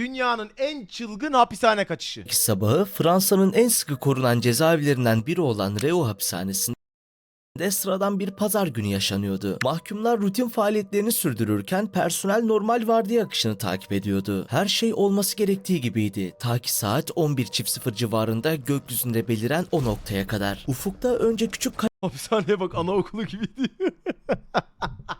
Dünyanın en çılgın hapishane kaçışı. sabahı Fransa'nın en sıkı korunan cezaevlerinden biri olan Reo hapishanesinde sıradan bir pazar günü yaşanıyordu. Mahkumlar rutin faaliyetlerini sürdürürken personel normal vardiya akışını takip ediyordu. Her şey olması gerektiği gibiydi. Ta ki saat 11.00 civarında gökyüzünde beliren o noktaya kadar. Ufukta önce küçük Hapishaneye bak anaokulu gibiydi.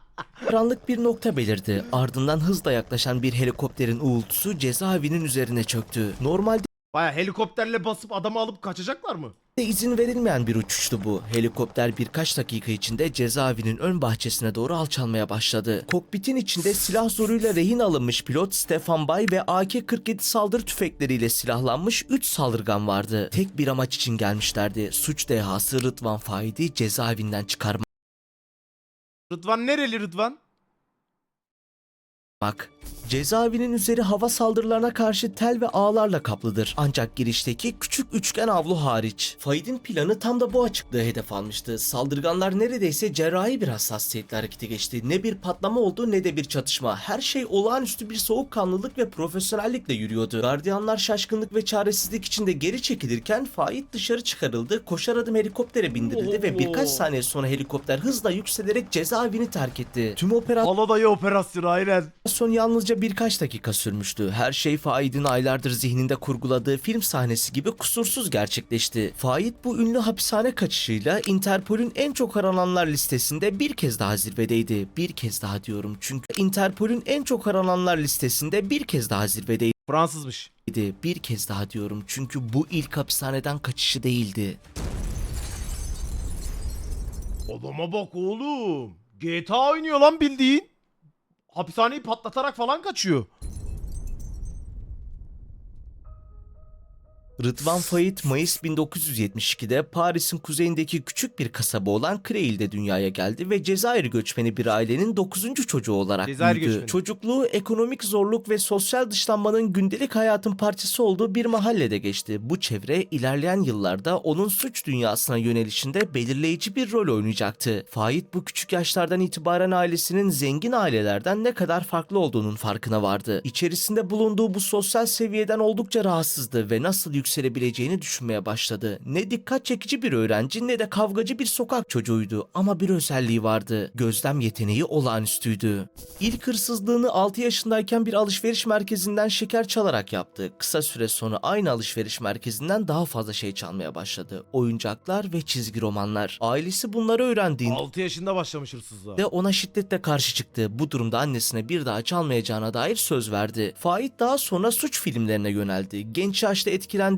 karanlık bir nokta belirdi. Ardından hızla yaklaşan bir helikopterin uğultusu cezaevinin üzerine çöktü. Normalde Baya helikopterle basıp adamı alıp kaçacaklar mı? izin verilmeyen bir uçuştu bu. Helikopter birkaç dakika içinde cezaevinin ön bahçesine doğru alçalmaya başladı. Kokpitin içinde silah zoruyla rehin alınmış pilot Stefan Bay ve AK-47 saldırı tüfekleriyle silahlanmış 3 saldırgan vardı. Tek bir amaç için gelmişlerdi. Suç dehası Rıdvan Faid'i cezaevinden çıkarmak. Rıdvan nereli Rıdvan? Cezaevinin üzeri hava saldırılarına karşı tel ve ağlarla kaplıdır. Ancak girişteki küçük üçgen avlu hariç. Faid'in planı tam da bu açıklığı hedef almıştı. Saldırganlar neredeyse cerrahi bir hassasiyetle harekete geçti. Ne bir patlama oldu ne de bir çatışma. Her şey olağanüstü bir soğukkanlılık ve profesyonellikle yürüyordu. Gardiyanlar şaşkınlık ve çaresizlik içinde geri çekilirken Faid dışarı çıkarıldı. Koşar adım helikoptere bindirildi ve birkaç saniye sonra helikopter hızla yükselerek cezaevini terk etti. Tüm operasyon Aladayı operasyonu aynen. Operasyon yalnızca birkaç dakika sürmüştü. Her şey Faid'in aylardır zihninde kurguladığı film sahnesi gibi kusursuz gerçekleşti. Faid bu ünlü hapishane kaçışıyla Interpol'ün en çok arananlar listesinde bir kez daha zirvedeydi. Bir kez daha diyorum çünkü Interpol'ün en çok arananlar listesinde bir kez daha zirvedeydi. Fransızmış. Bir kez daha diyorum çünkü bu ilk hapishaneden kaçışı değildi. Adama bak oğlum. GTA oynuyor lan bildiğin. Hapishaneyi patlatarak falan kaçıyor. Rıdvan Fayit Mayıs 1972'de Paris'in kuzeyindeki küçük bir kasaba olan Creil'de dünyaya geldi ve Cezayir göçmeni bir ailenin 9. çocuğu olarak Cezayir büyüdü. göçmeni. Çocukluğu ekonomik zorluk ve sosyal dışlanmanın gündelik hayatın parçası olduğu bir mahallede geçti. Bu çevre ilerleyen yıllarda onun suç dünyasına yönelişinde belirleyici bir rol oynayacaktı. Fayit bu küçük yaşlardan itibaren ailesinin zengin ailelerden ne kadar farklı olduğunun farkına vardı. İçerisinde bulunduğu bu sosyal seviyeden oldukça rahatsızdı ve nasıl yükselebileceğini düşünmeye başladı. Ne dikkat çekici bir öğrenci ne de kavgacı bir sokak çocuğuydu ama bir özelliği vardı. Gözlem yeteneği olağanüstüydü. İlk hırsızlığını 6 yaşındayken bir alışveriş merkezinden şeker çalarak yaptı. Kısa süre sonra aynı alışveriş merkezinden daha fazla şey çalmaya başladı. Oyuncaklar ve çizgi romanlar. Ailesi bunları öğrendiğinde 6 yaşında başlamış hırsızlığa. de ona şiddetle karşı çıktı. Bu durumda annesine bir daha çalmayacağına dair söz verdi. Faik daha sonra suç filmlerine yöneldi. Genç yaşta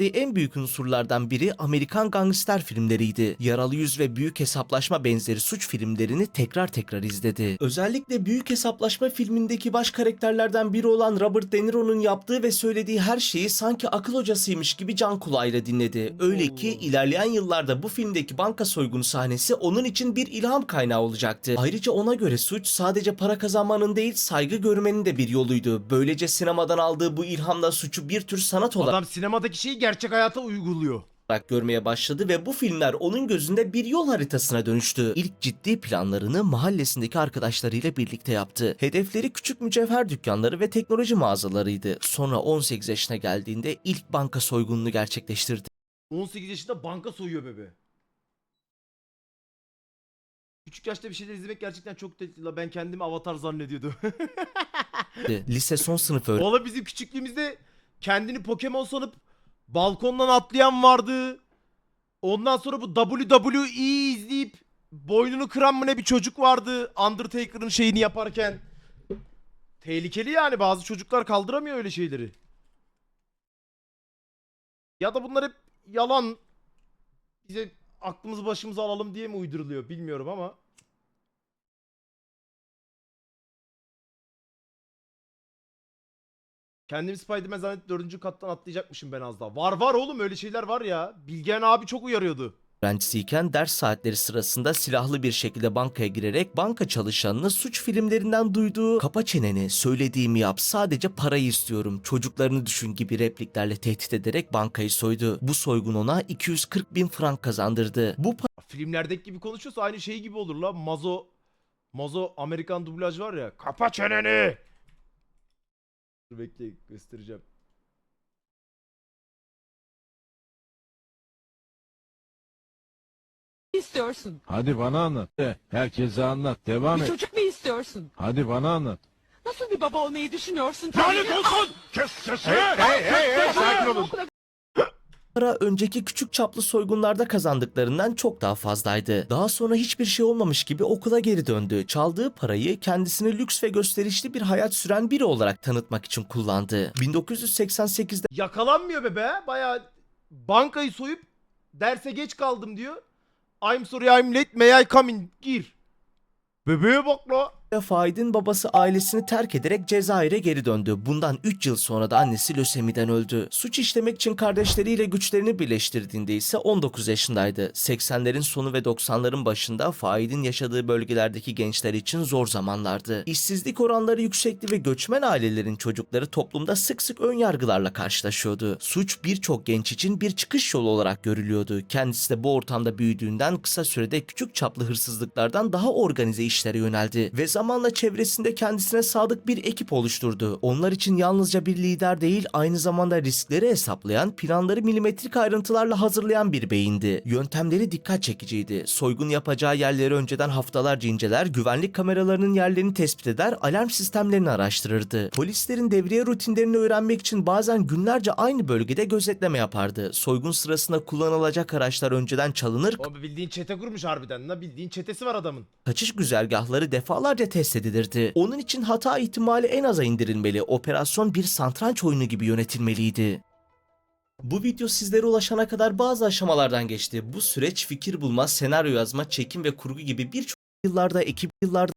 etkilendiği en büyük unsurlardan biri Amerikan gangster filmleriydi. Yaralı Yüz ve Büyük Hesaplaşma benzeri suç filmlerini tekrar tekrar izledi. Özellikle Büyük Hesaplaşma filmindeki baş karakterlerden biri olan Robert De Niro'nun yaptığı ve söylediği her şeyi sanki akıl hocasıymış gibi can kulağıyla dinledi. Öyle ki ilerleyen yıllarda bu filmdeki banka soygunu sahnesi onun için bir ilham kaynağı olacaktı. Ayrıca ona göre suç sadece para kazanmanın değil saygı görmenin de bir yoluydu. Böylece sinemadan aldığı bu ilhamla suçu bir tür sanat olarak Adam sinemadaki şeyi gerçek hayata uyguluyor. olarak görmeye başladı ve bu filmler onun gözünde bir yol haritasına dönüştü. İlk ciddi planlarını mahallesindeki arkadaşlarıyla birlikte yaptı. Hedefleri küçük mücevher dükkanları ve teknoloji mağazalarıydı. Sonra 18 yaşına geldiğinde ilk banka soygununu gerçekleştirdi. 18 yaşında banka soyuyor bebe. Küçük yaşta bir şeyler izlemek gerçekten çok tehlikeli. Ben kendimi avatar zannediyordum. Lise son sınıf öğrencisi Valla bizim küçüklüğümüzde kendini Pokemon sanıp balkondan atlayan vardı. Ondan sonra bu WWE izleyip boynunu kıran mı ne bir çocuk vardı. Undertaker'ın şeyini yaparken. Tehlikeli yani bazı çocuklar kaldıramıyor öyle şeyleri. Ya da bunlar hep yalan. Bize aklımızı başımıza alalım diye mi uyduruluyor bilmiyorum ama. Kendimi Spider-Man zannedip dördüncü kattan atlayacakmışım ben az daha. Var var oğlum öyle şeyler var ya. Bilgehan abi çok uyarıyordu. öğrencisiyken ders saatleri sırasında silahlı bir şekilde bankaya girerek banka çalışanını suç filmlerinden duyduğu kapa çeneni söylediğimi yap sadece parayı istiyorum çocuklarını düşün gibi repliklerle tehdit ederek bankayı soydu. Bu soygun ona 240 bin frank kazandırdı. Bu Filmlerdeki gibi konuşuyorsa aynı şey gibi olur la. Mazo Mazo Amerikan dublaj var ya. Kapa çeneni. Dur bekle göstereceğim. istiyorsun? Hadi bana anlat. Herkese anlat. Devam Bir et. çocuk mu istiyorsun? Hadi bana anlat. Nasıl bir baba olmayı düşünüyorsun? Lanet olsun! Kes sesini! Hey hey hey! Sakin olun. Para önceki küçük çaplı soygunlarda kazandıklarından çok daha fazlaydı. Daha sonra hiçbir şey olmamış gibi okula geri döndü. Çaldığı parayı kendisini lüks ve gösterişli bir hayat süren biri olarak tanıtmak için kullandı. 1988'de Yakalanmıyor be be. Baya bankayı soyup derse geç kaldım diyor. I'm sorry I'm late may I come in? Gir. Bebeğe bak la. Faid'in babası ailesini terk ederek Cezayir'e geri döndü. Bundan 3 yıl sonra da annesi lösemiden öldü. Suç işlemek için kardeşleriyle güçlerini birleştirdiğinde ise 19 yaşındaydı. 80'lerin sonu ve 90'ların başında Faid'in yaşadığı bölgelerdeki gençler için zor zamanlardı. İşsizlik oranları yüksekti ve göçmen ailelerin çocukları toplumda sık sık ön yargılarla karşılaşıyordu. Suç birçok genç için bir çıkış yolu olarak görülüyordu. Kendisi de bu ortamda büyüdüğünden kısa sürede küçük çaplı hırsızlıklardan daha organize işlere yöneldi ve zamanla çevresinde kendisine sadık bir ekip oluşturdu. Onlar için yalnızca bir lider değil, aynı zamanda riskleri hesaplayan, planları milimetrik ayrıntılarla hazırlayan bir beyindi. Yöntemleri dikkat çekiciydi. Soygun yapacağı yerleri önceden haftalarca inceler, güvenlik kameralarının yerlerini tespit eder, alarm sistemlerini araştırırdı. Polislerin devriye rutinlerini öğrenmek için bazen günlerce aynı bölgede gözetleme yapardı. Soygun sırasında kullanılacak araçlar önceden çalınır, O bildiğin çete kurmuş harbiden la. Bildiğin çetesi var adamın. kaçış güzergahları defalarca test edilirdi. Onun için hata ihtimali en aza indirilmeli. Operasyon bir satranç oyunu gibi yönetilmeliydi. Bu video sizlere ulaşana kadar bazı aşamalardan geçti. Bu süreç fikir bulma, senaryo yazma, çekim ve kurgu gibi birçok yıllarda ekip yıllarda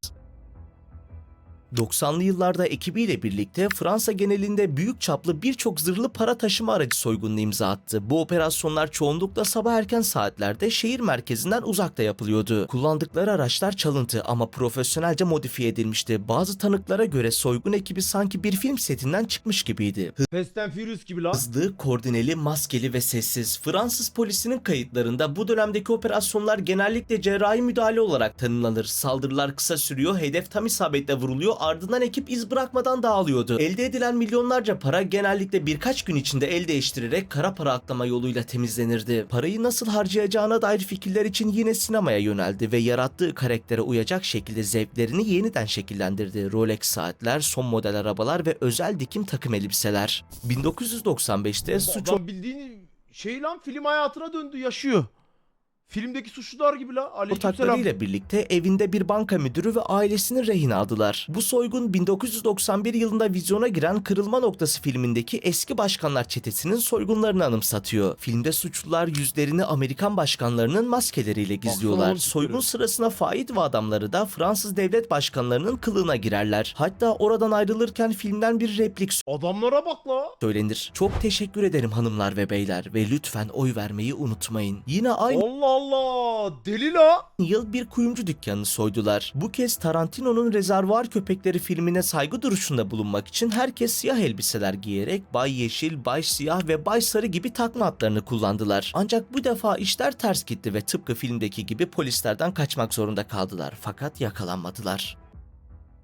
90'lı yıllarda ekibiyle birlikte Fransa genelinde büyük çaplı birçok zırhlı para taşıma aracı soygununa imza attı. Bu operasyonlar çoğunlukla sabah erken saatlerde şehir merkezinden uzakta yapılıyordu. Kullandıkları araçlar çalıntı ama profesyonelce modifiye edilmişti. Bazı tanıklara göre soygun ekibi sanki bir film setinden çıkmış gibiydi. Fast and Furious gibi la. Hızlı, koordineli, maskeli ve sessiz. Fransız polisinin kayıtlarında bu dönemdeki operasyonlar genellikle cerrahi müdahale olarak tanımlanır. Saldırılar kısa sürüyor, hedef tam isabetle vuruluyor, ardından ekip iz bırakmadan dağılıyordu. Elde edilen milyonlarca para genellikle birkaç gün içinde el değiştirerek kara para aklama yoluyla temizlenirdi. Parayı nasıl harcayacağına dair fikirler için yine sinemaya yöneldi ve yarattığı karaktere uyacak şekilde zevklerini yeniden şekillendirdi. Rolex saatler, son model arabalar ve özel dikim takım elbiseler. 1995'te suç Adam bildiğin şey lan film hayatına döndü yaşıyor. Filmdeki suçlular gibi la. Aleykümselam. ortaklarıyla birlikte evinde bir banka müdürü ve ailesini rehin aldılar. Bu soygun 1991 yılında vizyona giren Kırılma Noktası filmindeki eski başkanlar çetesinin soygunlarını anımsatıyor. Filmde suçlular yüzlerini Amerikan başkanlarının maskeleriyle gizliyorlar. Soygun sırasında faid ve adamları da Fransız devlet başkanlarının kılığına girerler. Hatta oradan ayrılırken filmden bir replik Adamlara bak la. söylenir. Çok teşekkür ederim hanımlar ve beyler ve lütfen oy vermeyi unutmayın. Yine aynı Allah Allah. Deli la. yıl bir kuyumcu dükkanını soydular. Bu kez Tarantino'nun Rezervuar Köpekleri filmine saygı duruşunda bulunmak için herkes siyah elbiseler giyerek Bay Yeşil, Bay Siyah ve Bay Sarı gibi takma adlarını kullandılar. Ancak bu defa işler ters gitti ve tıpkı filmdeki gibi polislerden kaçmak zorunda kaldılar. Fakat yakalanmadılar.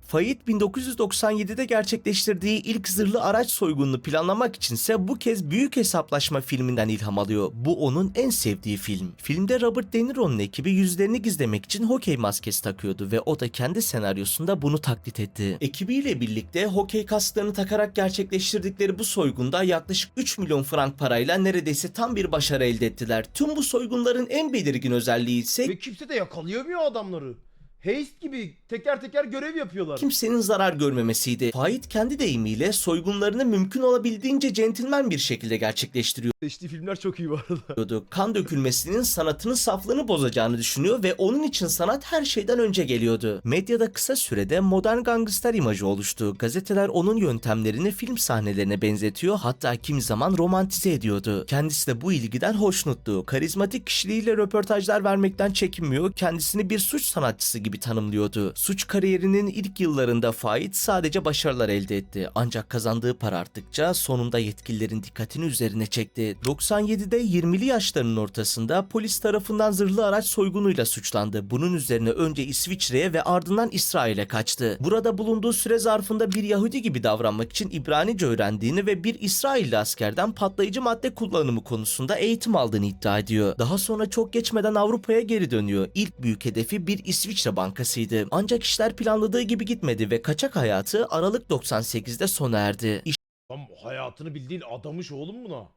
Fayit 1997'de gerçekleştirdiği ilk zırhlı araç soygununu planlamak içinse bu kez Büyük Hesaplaşma filminden ilham alıyor. Bu onun en sevdiği film. Filmde Robert De Niro'nun ekibi yüzlerini gizlemek için hokey maskesi takıyordu ve o da kendi senaryosunda bunu taklit etti. Ekibiyle birlikte hokey kasklarını takarak gerçekleştirdikleri bu soygunda yaklaşık 3 milyon frank parayla neredeyse tam bir başarı elde ettiler. Tüm bu soygunların en belirgin özelliği ise Ve kimse de yakalayamıyor adamları. Heist gibi teker teker görev yapıyorlar. kimsenin zarar görmemesiydi. Faik kendi deyimiyle soygunlarını mümkün olabildiğince centilmen bir şekilde gerçekleştiriyordu. Seçtiği filmler çok iyi bu arada. Kan dökülmesinin sanatının saflığını bozacağını düşünüyor ve onun için sanat her şeyden önce geliyordu. Medyada kısa sürede modern gangster imajı oluştu. Gazeteler onun yöntemlerini film sahnelerine benzetiyor hatta kimi zaman romantize ediyordu. Kendisi de bu ilgiden hoşnuttu. Karizmatik kişiliğiyle röportajlar vermekten çekinmiyor. Kendisini bir suç sanatçısı gibi gibi tanımlıyordu. Suç kariyerinin ilk yıllarında Fait sadece başarılar elde etti. Ancak kazandığı para arttıkça sonunda yetkililerin dikkatini üzerine çekti. 97'de 20'li yaşlarının ortasında polis tarafından zırhlı araç soygunuyla suçlandı. Bunun üzerine önce İsviçre'ye ve ardından İsrail'e kaçtı. Burada bulunduğu süre zarfında bir Yahudi gibi davranmak için İbranice öğrendiğini ve bir İsrailli askerden patlayıcı madde kullanımı konusunda eğitim aldığını iddia ediyor. Daha sonra çok geçmeden Avrupa'ya geri dönüyor. İlk büyük hedefi bir İsviçre bankasıydı. Ancak işler planladığı gibi gitmedi ve kaçak hayatı Aralık 98'de sona erdi. Lan hayatını bildiğin adamış oğlum buna.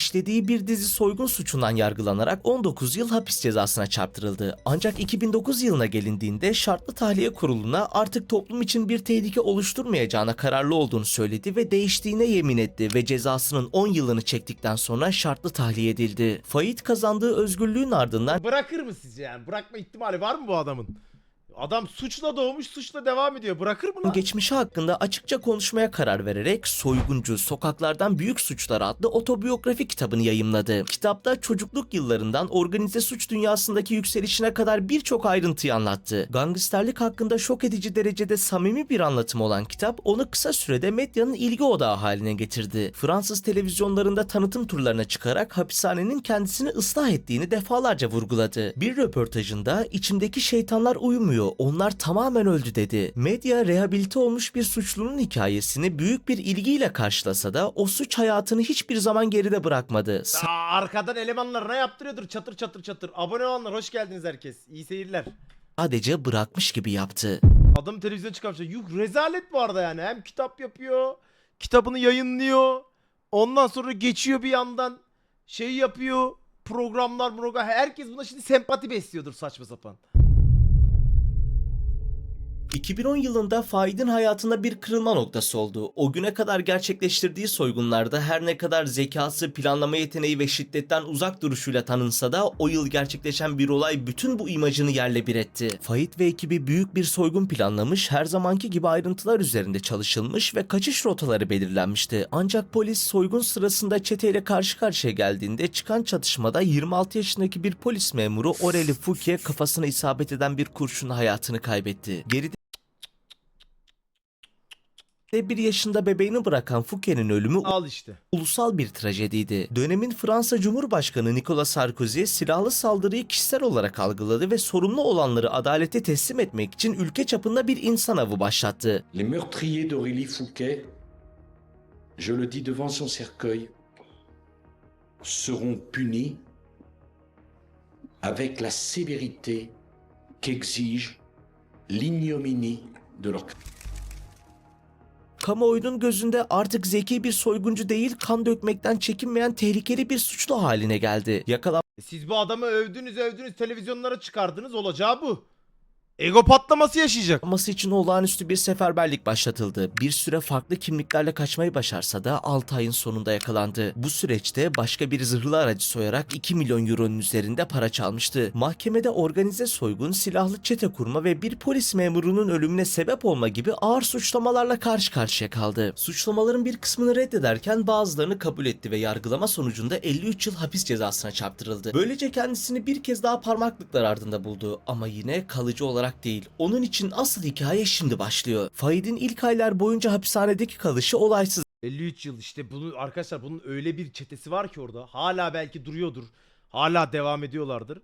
İşlediği bir dizi soygun suçundan yargılanarak 19 yıl hapis cezasına çarptırıldı. Ancak 2009 yılına gelindiğinde şartlı tahliye kuruluna artık toplum için bir tehlike oluşturmayacağına kararlı olduğunu söyledi ve değiştiğine yemin etti ve cezasının 10 yılını çektikten sonra şartlı tahliye edildi. Fait kazandığı özgürlüğün ardından Bırakır mı sizce yani? Bırakma ihtimali var mı bu adamın? Adam suçla doğmuş suçla devam ediyor. Bırakır mı lan? geçmişi hakkında açıkça konuşmaya karar vererek Soyguncu Sokaklardan Büyük Suçlar adlı otobiyografi kitabını yayımladı. Kitapta çocukluk yıllarından organize suç dünyasındaki yükselişine kadar birçok ayrıntıyı anlattı. Gangsterlik hakkında şok edici derecede samimi bir anlatım olan kitap onu kısa sürede medyanın ilgi odağı haline getirdi. Fransız televizyonlarında tanıtım turlarına çıkarak hapishanenin kendisini ıslah ettiğini defalarca vurguladı. Bir röportajında içimdeki şeytanlar uyumuyor, onlar tamamen öldü dedi. Medya rehabilite olmuş bir suçlunun hikayesini büyük bir ilgiyle karşılasa da o suç hayatını hiçbir zaman geride bırakmadı. Aa, arkadan elemanlarına yaptırıyordur çatır çatır çatır. Abone olanlar hoş geldiniz herkes. İyi seyirler. Sadece bırakmış gibi yaptı. Adam televizyon çıkarmış. Yuh rezalet bu arada yani. Hem kitap yapıyor, kitabını yayınlıyor. Ondan sonra geçiyor bir yandan şey yapıyor. Programlar, program. Herkes buna şimdi sempati besliyordur saçma sapan. 2010 yılında Faid'in hayatında bir kırılma noktası oldu. O güne kadar gerçekleştirdiği soygunlarda her ne kadar zekası, planlama yeteneği ve şiddetten uzak duruşuyla tanınsa da o yıl gerçekleşen bir olay bütün bu imajını yerle bir etti. Faid ve ekibi büyük bir soygun planlamış, her zamanki gibi ayrıntılar üzerinde çalışılmış ve kaçış rotaları belirlenmişti. Ancak polis soygun sırasında çeteyle karşı karşıya geldiğinde çıkan çatışmada 26 yaşındaki bir polis memuru Aurélie Fouquet kafasına isabet eden bir kurşunla hayatını kaybetti. Geride de bir yaşında bebeğini bırakan Fouquet'in ölümü Al işte. ulusal bir trajediydi. Dönemin Fransa Cumhurbaşkanı Nicolas Sarkozy silahlı saldırıyı kişisel olarak algıladı ve sorumlu olanları adalete teslim etmek için ülke çapında bir insan avı başlattı. Les meurtriers d'Aurélie Fouquet, je le dis devant son cercueil, seront punis avec la sévérité qu'exige l'ignominie de leur Kamuoyunun gözünde artık zeki bir soyguncu değil, kan dökmekten çekinmeyen tehlikeli bir suçlu haline geldi. Yakalanması E Siz bu adamı övdünüz övdünüz televizyonlara çıkardınız olacağı bu. Ego patlaması yaşayacak. için olağanüstü bir seferberlik başlatıldı. Bir süre farklı kimliklerle kaçmayı başarsa da 6 ayın sonunda yakalandı. Bu süreçte başka bir zırhlı aracı soyarak 2 milyon euronun üzerinde para çalmıştı. Mahkemede organize soygun, silahlı çete kurma ve bir polis memurunun ölümüne sebep olma gibi ağır suçlamalarla karşı karşıya kaldı. Suçlamaların bir kısmını reddederken bazılarını kabul etti ve yargılama sonucunda 53 yıl hapis cezasına çarptırıldı. Böylece kendisini bir kez daha parmaklıklar ardında buldu ama yine kalıcı olarak değil. Onun için asıl hikaye şimdi başlıyor. Faid'in ilk aylar boyunca hapishanedeki kalışı olaysız 53 yıl işte bunu arkadaşlar bunun öyle bir çetesi var ki orada. Hala belki duruyordur. Hala devam ediyorlardır.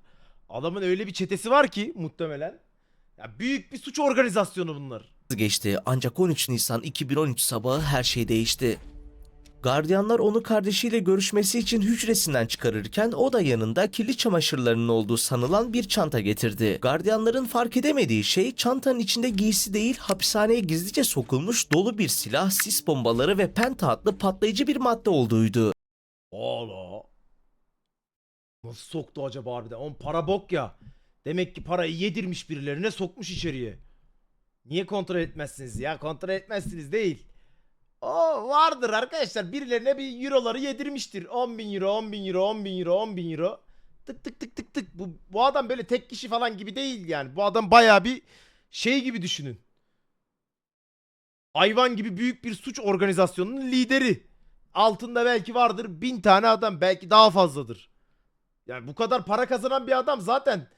Adamın öyle bir çetesi var ki muhtemelen. Ya büyük bir suç organizasyonu bunlar. geçti ancak 13 Nisan 2013 sabahı her şey değişti. Gardiyanlar onu kardeşiyle görüşmesi için hücresinden çıkarırken o da yanında kirli çamaşırlarının olduğu sanılan bir çanta getirdi. Gardiyanların fark edemediği şey çantanın içinde giysi değil hapishaneye gizlice sokulmuş dolu bir silah, sis bombaları ve penta adlı patlayıcı bir madde olduğuydu. Ola. Nasıl soktu acaba harbiden? On para bok ya. Demek ki parayı yedirmiş birilerine sokmuş içeriye. Niye kontrol etmezsiniz ya? Kontrol etmezsiniz değil. O vardır arkadaşlar. Birilerine bir euroları yedirmiştir. 10 bin euro, 10 bin euro, 10 bin euro, 10 bin euro. Tık tık tık tık tık. Bu, bu adam böyle tek kişi falan gibi değil yani. Bu adam baya bir şey gibi düşünün. Hayvan gibi büyük bir suç organizasyonunun lideri. Altında belki vardır bin tane adam belki daha fazladır. Yani bu kadar para kazanan bir adam zaten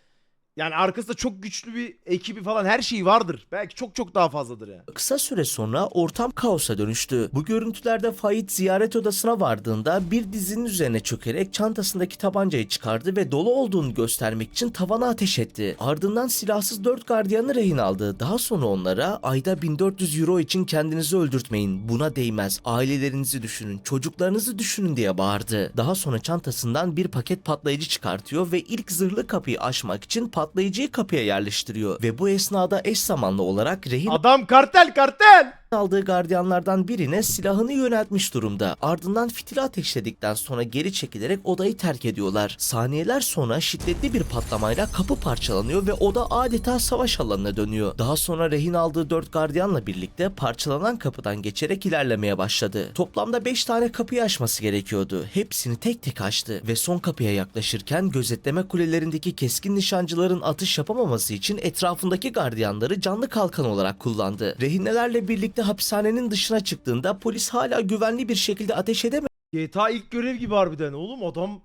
Yani arkasında çok güçlü bir ekibi falan her şeyi vardır. Belki çok çok daha fazladır yani. Kısa süre sonra ortam kaosa dönüştü. Bu görüntülerde Fait ziyaret odasına vardığında bir dizinin üzerine çökerek çantasındaki tabancayı çıkardı ve dolu olduğunu göstermek için tavana ateş etti. Ardından silahsız dört gardiyanı rehin aldı. Daha sonra onlara ayda 1400 euro için kendinizi öldürtmeyin. Buna değmez. Ailelerinizi düşünün, çocuklarınızı düşünün diye bağırdı. Daha sonra çantasından bir paket patlayıcı çıkartıyor ve ilk zırhlı kapıyı açmak için patlayıcıyı kapıya yerleştiriyor. Ve bu esnada eş zamanlı olarak rehin Adam kartel kartel. aldığı gardiyanlardan birine silahını yöneltmiş durumda. Ardından fitili ateşledikten sonra geri çekilerek odayı terk ediyorlar. Saniyeler sonra şiddetli bir patlamayla kapı parçalanıyor ve oda adeta savaş alanına dönüyor. Daha sonra rehin aldığı 4 gardiyanla birlikte parçalanan kapıdan geçerek ilerlemeye başladı. Toplamda 5 tane kapıyı aşması gerekiyordu. Hepsini tek tek açtı ve son kapıya yaklaşırken gözetleme kulelerindeki keskin nişancıların atış yapamaması için etrafındaki gardiyanları canlı kalkan olarak kullandı. Rehinelerle birlikte hapishanenin dışına çıktığında polis hala güvenli bir şekilde ateş edemedi GTA ilk görev gibi harbiden oğlum adam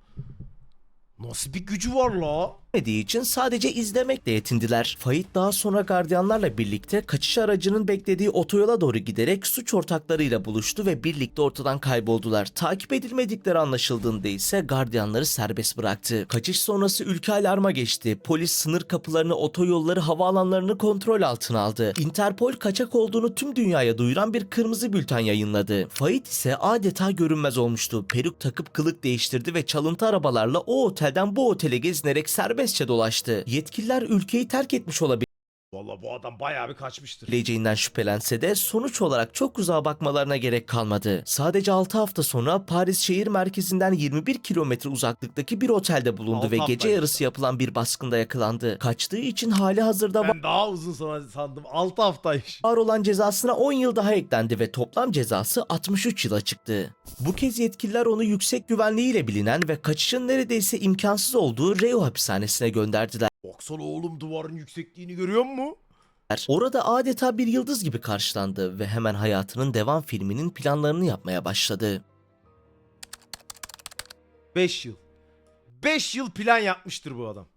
nasıl bir gücü var la? Edemediği için sadece izlemekle yetindiler. Fait daha sonra gardiyanlarla birlikte kaçış aracının beklediği otoyola doğru giderek suç ortaklarıyla buluştu ve birlikte ortadan kayboldular. Takip edilmedikleri anlaşıldığında ise gardiyanları serbest bıraktı. Kaçış sonrası ülke alarma geçti. Polis sınır kapılarını, otoyolları, havaalanlarını kontrol altına aldı. Interpol kaçak olduğunu tüm dünyaya duyuran bir kırmızı bülten yayınladı. Fait ise adeta görünmez olmuştu. Peruk takıp kılık değiştirdi ve çalıntı arabalarla o otelden bu otele gezinerek serbestçe dolaştı. Yetkililer ülkeyi terk etmiş Valla bu adam bayağı bir kaçmıştır. olabileceğinden şüphelense de sonuç olarak çok uzağa bakmalarına gerek kalmadı. Sadece 6 hafta sonra Paris şehir merkezinden 21 kilometre uzaklıktaki bir otelde bulundu Altı ve hafta gece işte. yarısı yapılan bir baskında yakalandı. Kaçtığı için hali hazırda Ben daha uzun sana sandım. 6 haftaymış. var olan cezasına 10 yıl daha eklendi ve toplam cezası 63 yıla çıktı. Bu kez yetkililer onu yüksek güvenliğiyle bilinen ve kaçışın neredeyse imkansız olduğu Reo hapishanesine gönderdiler. Baksana oğlum duvarın yüksekliğini görüyor musun? Orada adeta bir yıldız gibi karşılandı ve hemen hayatının devam filminin planlarını yapmaya başladı. 5 yıl. 5 yıl plan yapmıştır bu adam.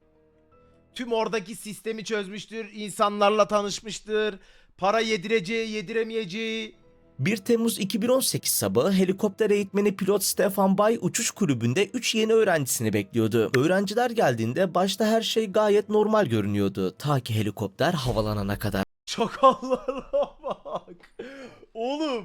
Tüm oradaki sistemi çözmüştür, insanlarla tanışmıştır, para yedireceği, yediremeyeceği. 1 Temmuz 2018 sabahı helikopter eğitmeni pilot Stefan Bay uçuş kulübünde 3 yeni öğrencisini bekliyordu. Öğrenciler geldiğinde başta her şey gayet normal görünüyordu ta ki helikopter havalanana kadar. Çakallara bak. Oğlum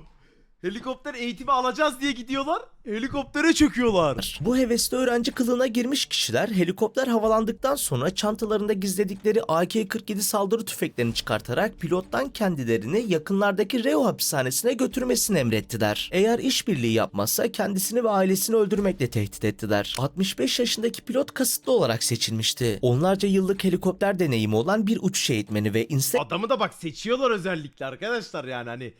helikopter eğitimi alacağız diye gidiyorlar. Helikoptere çöküyorlar. Bu hevesli öğrenci kılığına girmiş kişiler helikopter havalandıktan sonra çantalarında gizledikleri AK-47 saldırı tüfeklerini çıkartarak pilottan kendilerini yakınlardaki Reo hapishanesine götürmesini emrettiler. Eğer işbirliği yapmazsa kendisini ve ailesini öldürmekle tehdit ettiler. 65 yaşındaki pilot kasıtlı olarak seçilmişti. Onlarca yıllık helikopter deneyimi olan bir uçuş eğitmeni ve Instagram Adamı da bak seçiyorlar özellikle arkadaşlar yani hani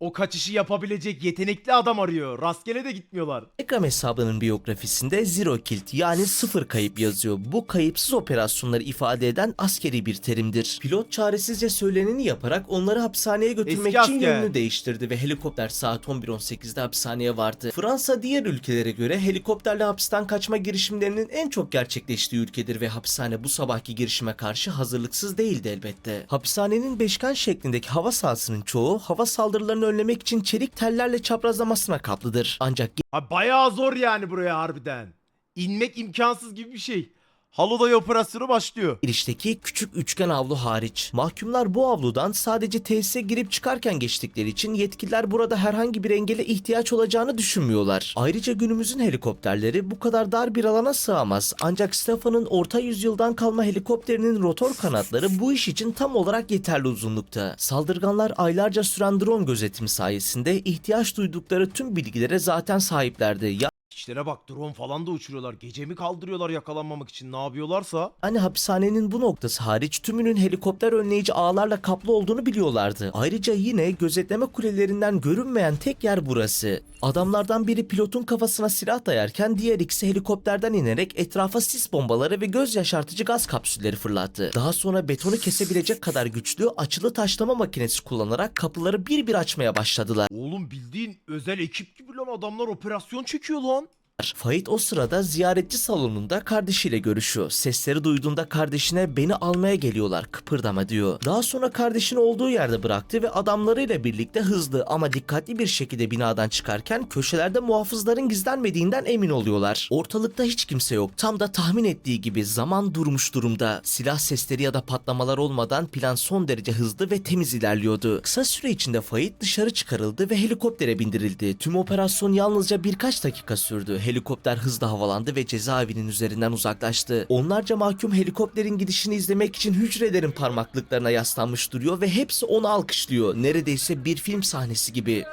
o kaçışı yapabilecek yetenekli adam arıyor. Rastgele de gitmiyorlar. Instagram hesabının biyografisinde Zero Kill yani sıfır kayıp yazıyor. Bu kayıpsız operasyonları ifade eden askeri bir terimdir. Pilot çaresizce söyleneni yaparak onları hapishaneye götürmek Eski için asker. yönünü değiştirdi ve helikopter saat 11.18'de hapishaneye vardı. Fransa diğer ülkelere göre helikopterle hapisten kaçma girişimlerinin en çok gerçekleştiği ülkedir ve hapishane bu sabahki girişime karşı hazırlıksız değildi elbette. Hapishanenin beşgen şeklindeki hava sahasının çoğu hava saldırılarını önlemek için çelik tellerle çaprazlamasına kaplıdır. Ancak Ha bayağı zor yani buraya harbiden. İnmek imkansız gibi bir şey. Haloday operasyonu başlıyor. girişteki küçük üçgen avlu hariç. Mahkumlar bu avludan sadece tesise girip çıkarken geçtikleri için yetkililer burada herhangi bir engele ihtiyaç olacağını düşünmüyorlar. Ayrıca günümüzün helikopterleri bu kadar dar bir alana sığamaz. Ancak Stefan'ın orta yüzyıldan kalma helikopterinin rotor kanatları bu iş için tam olarak yeterli uzunlukta. Saldırganlar aylarca süren drone gözetimi sayesinde ihtiyaç duydukları tüm bilgilere zaten sahiplerdi. İşlere bak drone falan da uçuruyorlar. Gece mi kaldırıyorlar yakalanmamak için ne yapıyorlarsa. Yani hapishanenin bu noktası hariç tümünün helikopter önleyici ağlarla kaplı olduğunu biliyorlardı. Ayrıca yine gözetleme kulelerinden görünmeyen tek yer burası. Adamlardan biri pilotun kafasına silah dayarken diğer ikisi helikopterden inerek etrafa sis bombaları ve göz yaşartıcı gaz kapsülleri fırlattı. Daha sonra betonu kesebilecek kadar güçlü açılı taşlama makinesi kullanarak kapıları bir bir açmaya başladılar. Oğlum bildiğin özel ekip gibi adamlar operasyon çekiyor lan. Fahit o sırada ziyaretçi salonunda kardeşiyle görüşüyor. Sesleri duyduğunda kardeşine beni almaya geliyorlar kıpırdama diyor. Daha sonra kardeşini olduğu yerde bıraktı ve adamlarıyla birlikte hızlı ama dikkatli bir şekilde binadan çıkarken köşelerde muhafızların gizlenmediğinden emin oluyorlar. Ortalıkta hiç kimse yok. Tam da tahmin ettiği gibi zaman durmuş durumda. Silah sesleri ya da patlamalar olmadan plan son derece hızlı ve temiz ilerliyordu. Kısa süre içinde Fahit dışarı çıkarıldı ve helikoptere bindirildi. Tüm operasyon yalnızca birkaç dakika sürdü. Helikopter hızla havalandı ve cezaevinin üzerinden uzaklaştı. Onlarca mahkum helikopterin gidişini izlemek için hücrelerin parmaklıklarına yaslanmış duruyor ve hepsi onu alkışlıyor. Neredeyse bir film sahnesi gibi.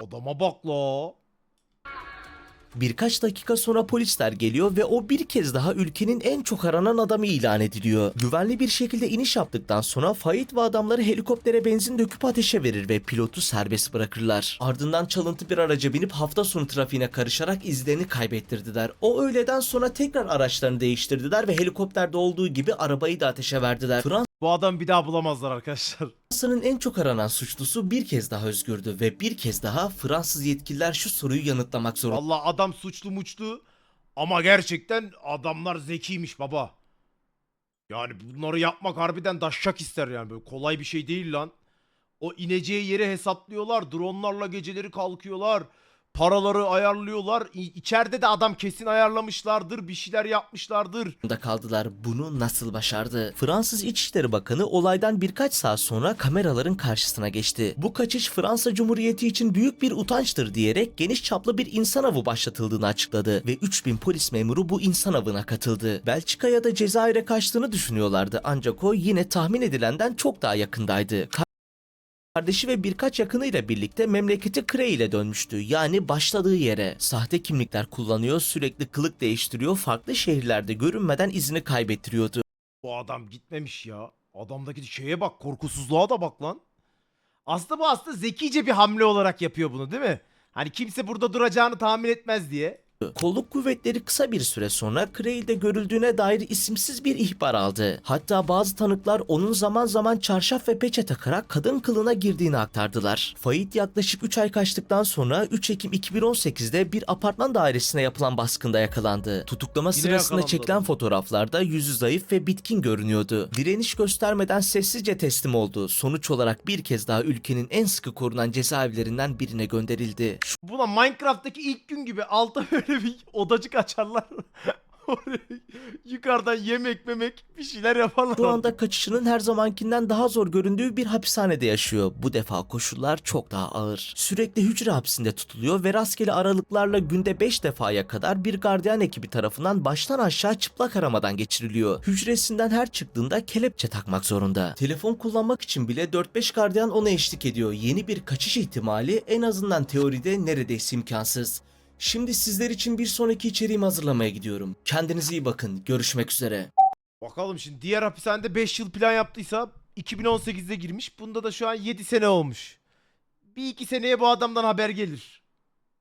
Adama bak la. Birkaç dakika sonra polisler geliyor ve o bir kez daha ülkenin en çok aranan adamı ilan ediliyor. Güvenli bir şekilde iniş yaptıktan sonra Fahit ve adamları helikoptere benzin döküp ateşe verir ve pilotu serbest bırakırlar. Ardından çalıntı bir araca binip hafta sonu trafiğine karışarak izlerini kaybettirdiler. O öğleden sonra tekrar araçlarını değiştirdiler ve helikopterde olduğu gibi arabayı da ateşe verdiler. Bu adam bir daha bulamazlar arkadaşlar. Fransa'nın en çok aranan suçlusu bir kez daha özgürdü ve bir kez daha Fransız yetkililer şu soruyu yanıtlamak zorunda. Valla adam suçlu muçlu ama gerçekten adamlar zekiymiş baba. Yani bunları yapmak harbiden daşşak ister yani böyle kolay bir şey değil lan. O ineceği yeri hesaplıyorlar. Dronlarla geceleri kalkıyorlar. Paraları ayarlıyorlar. İçeride de adam kesin ayarlamışlardır. Bir şeyler yapmışlardır. da kaldılar. Bunu nasıl başardı? Fransız İçişleri Bakanı olaydan birkaç saat sonra kameraların karşısına geçti. Bu kaçış Fransa Cumhuriyeti için büyük bir utançtır diyerek geniş çaplı bir insan avı başlatıldığını açıkladı ve 3000 polis memuru bu insan avına katıldı. Belçika'ya da Cezayir'e kaçtığını düşünüyorlardı ancak o yine tahmin edilenden çok daha yakındaydı. Kardeşi ve birkaç yakınıyla birlikte memleketi Kre ile dönmüştü. Yani başladığı yere. Sahte kimlikler kullanıyor, sürekli kılık değiştiriyor, farklı şehirlerde görünmeden izini kaybettiriyordu. Bu adam gitmemiş ya. Adamdaki şeye bak korkusuzluğa da bak lan. Aslında bu aslında zekice bir hamle olarak yapıyor bunu değil mi? Hani kimse burada duracağını tahmin etmez diye. Kolluk kuvvetleri kısa bir süre sonra Creil'de görüldüğüne dair isimsiz bir ihbar aldı. Hatta bazı tanıklar onun zaman zaman çarşaf ve peçe takarak kadın kılığına girdiğini aktardılar. Fahit yaklaşık 3 ay kaçtıktan sonra 3 Ekim 2018'de bir apartman dairesine yapılan baskında yakalandı. Tutuklama sırasında yakalandı çekilen adam. fotoğraflarda yüzü zayıf ve bitkin görünüyordu. Direniş göstermeden sessizce teslim oldu. Sonuç olarak bir kez daha ülkenin en sıkı korunan cezaevlerinden birine gönderildi. Buna Minecraft'taki ilk gün gibi alta böyle bir odacık açarlar. Yukarıdan yemek memek bir şeyler yaparlar. Şu anda kaçışının her zamankinden daha zor göründüğü bir hapishanede yaşıyor. Bu defa koşullar çok daha ağır. Sürekli hücre hapsinde tutuluyor ve rastgele aralıklarla günde 5 defaya kadar bir gardiyan ekibi tarafından baştan aşağı çıplak aramadan geçiriliyor. Hücresinden her çıktığında kelepçe takmak zorunda. Telefon kullanmak için bile 4-5 gardiyan ona eşlik ediyor. Yeni bir kaçış ihtimali en azından teoride neredeyse imkansız. Şimdi sizler için bir sonraki içeriğimi hazırlamaya gidiyorum. Kendinize iyi bakın. Görüşmek üzere. Bakalım şimdi diğer hapishanede 5 yıl plan yaptıysa 2018'de girmiş. Bunda da şu an 7 sene olmuş. Bir iki seneye bu adamdan haber gelir.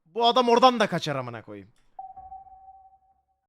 Bu adam oradan da kaçar amına koyayım.